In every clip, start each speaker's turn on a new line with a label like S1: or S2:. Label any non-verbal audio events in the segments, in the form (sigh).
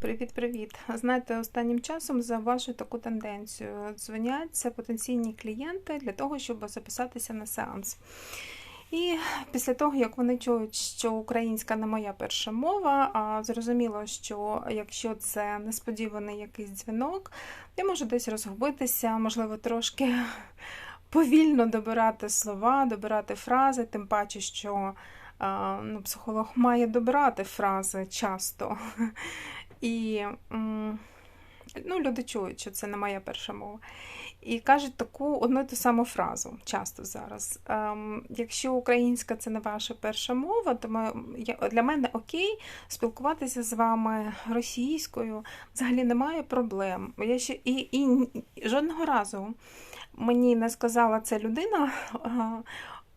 S1: Привіт-привіт. Знаєте, останнім часом зауважую таку тенденцію. Дзвоняться потенційні клієнти для того, щоб записатися на сеанс. І після того, як вони чують, що українська не моя перша мова, а зрозуміло, що якщо це несподіваний якийсь дзвінок, я можу десь розгубитися, можливо, трошки (laughs) повільно добирати слова, добирати фрази, тим паче, що ну, психолог має добирати фрази часто. (laughs) І ну, люди чують, що це не моя перша мова. І кажуть таку одну і ту саму фразу часто зараз. Ем, Якщо українська це не ваша перша мова, то ми, для мене окей спілкуватися з вами російською взагалі немає проблем. Я ще і, і жодного разу мені не сказала ця людина,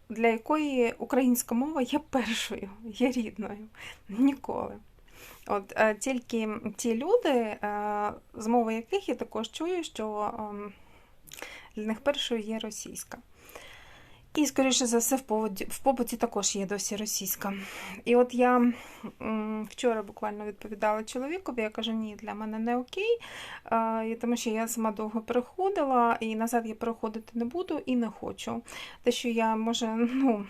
S1: для якої українська мова є першою, є рідною. Ніколи. От е, Тільки ті люди, е, з мови яких я також чую, що е, для них першою є російська. І, скоріше за все, в побуті, в побуті також є досі російська. І от я вчора буквально відповідала чоловікові, я кажу, ні, для мене не окей, тому що я сама довго переходила, і назад я переходити не буду і не хочу. Те, що я може, ну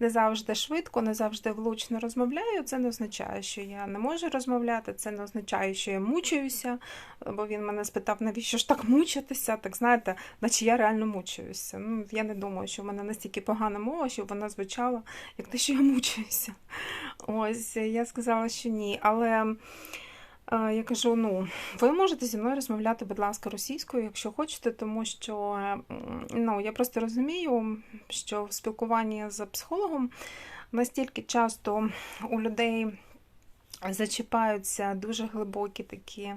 S1: не завжди швидко, не завжди влучно розмовляю. Це не означає, що я не можу розмовляти, це не означає, що я мучуюся, бо він мене спитав, навіщо ж так мучитися? Так знаєте, наче я реально мучуюся. Ну, Я не думаю, що в мене настільки погана мова, щоб вона звучала, як те, що я мучуюся. Ось я сказала, що ні. Але. Я кажу: ну, ви можете зі мною розмовляти, будь ласка, російською, якщо хочете, тому що ну, я просто розумію, що в спілкуванні з психологом настільки часто у людей зачіпаються дуже глибокі такі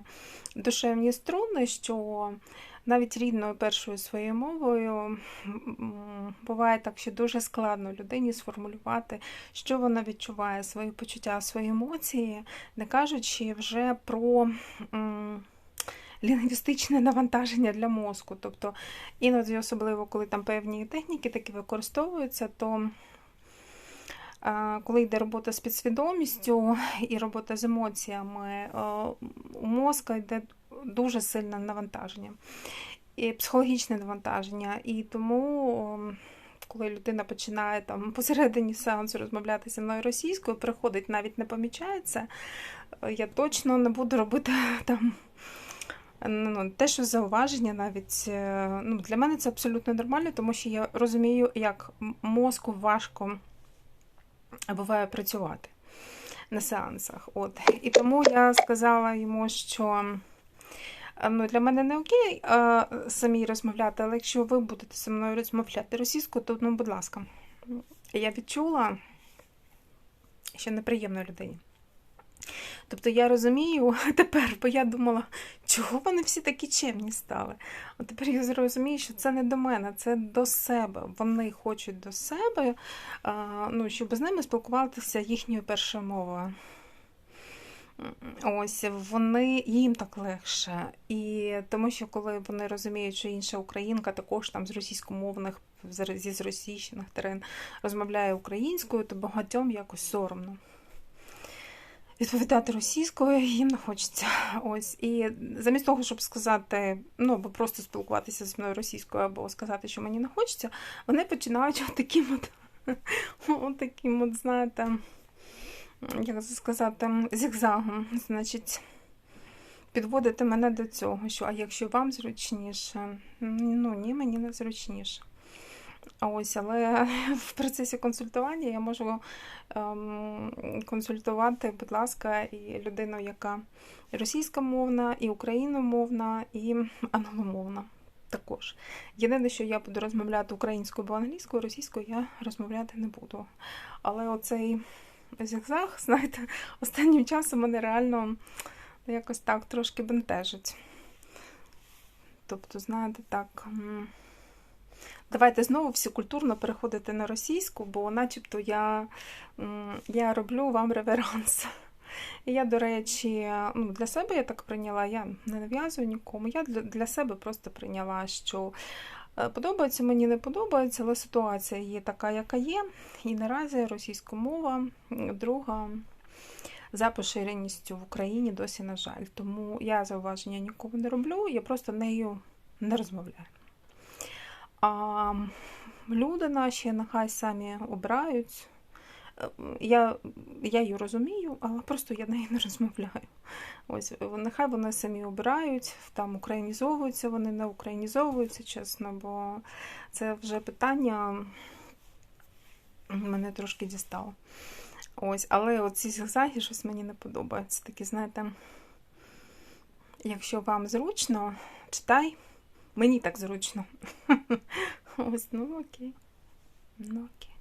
S1: душевні струни, що навіть рідною першою своєю мовою буває так, що дуже складно людині сформулювати, що вона відчуває, свої почуття, свої емоції, не кажучи вже про. Лінгвістичне навантаження для мозку. Тобто, іноді, особливо, коли там певні техніки такі використовуються, то коли йде робота з підсвідомістю і робота з емоціями, у мозка йде дуже сильне навантаження, і психологічне навантаження. І тому, коли людина починає там (laughs) посередині сеансу розмовляти зі мною російською, приходить, навіть не помічається, я точно не буду робити (laughs) там. Ну, Те, що зауваження навіть е, ну, для мене це абсолютно нормально, тому що я розумію, як мозку важко буває працювати на сеансах. От. І тому я сказала йому, що ну, для мене не окей а, самі розмовляти, але якщо ви будете зі мною розмовляти російською, то, ну, будь ласка, я відчула, що неприємно людині. Тобто я розумію (laughs) тепер, бо я думала, чого вони всі такі чемні стали. От тепер я зрозумію, що це не до мене, це до себе. Вони хочуть до себе, ну, щоб з ними спілкуватися їхньою першою мовою. Ось вони їм так легше. І тому що коли вони розуміють, що інша українка також там з російськомовних, зі зросійщених терен розмовляє українською, то багатьом якось соромно відповідати російською, їм не хочеться. Ось. І замість того, щоб сказати, ну або просто спілкуватися з мною російською, або сказати, що мені не хочеться, вони починають таким от, (laughs) от таким от, знаєте, як це сказати, зігзагом. Значить, підводити мене до цього, що а якщо вам зручніше, ну ні, мені не зручніше. Ось, але (laughs) в процесі консультування я можу ем, консультувати, будь ласка, і людину, яка російськомовна, і україномовна, і (laughs) англомовна. Також. Єдине, що я буду розмовляти українською або англійською, російською я розмовляти не буду. Але оцей зігзаг, (laughs) знаєте, останнім часом мене реально якось так трошки бентежить. Тобто, знаєте, так. Давайте знову всі культурно переходити на російську, бо начебто я я роблю вам реверанс. І я, до речі, ну, для себе я так прийняла, я не нав'язую нікому. Я для, себе просто прийняла, що е, подобається мені не подобається, але ситуація є така, яка є. І наразі російська мова, друга за поширеністю в Україні досі, на жаль. Тому я зауваження нікому не роблю, я просто нею не розмовляю. А люди наші нехай самі обирають. Я я її розумію, але просто я нею не розмовляю. Ось нехай вони самі обирають, там українізовуються, вони не українізовуються, чесно, бо це вже питання мене трошки дістало. Ось, але оці зігзаги щось мені не подобається. Такі, знаєте, якщо вам зручно, читай, мені так зручно. (laughs) Ось, ну окей. Ну окей.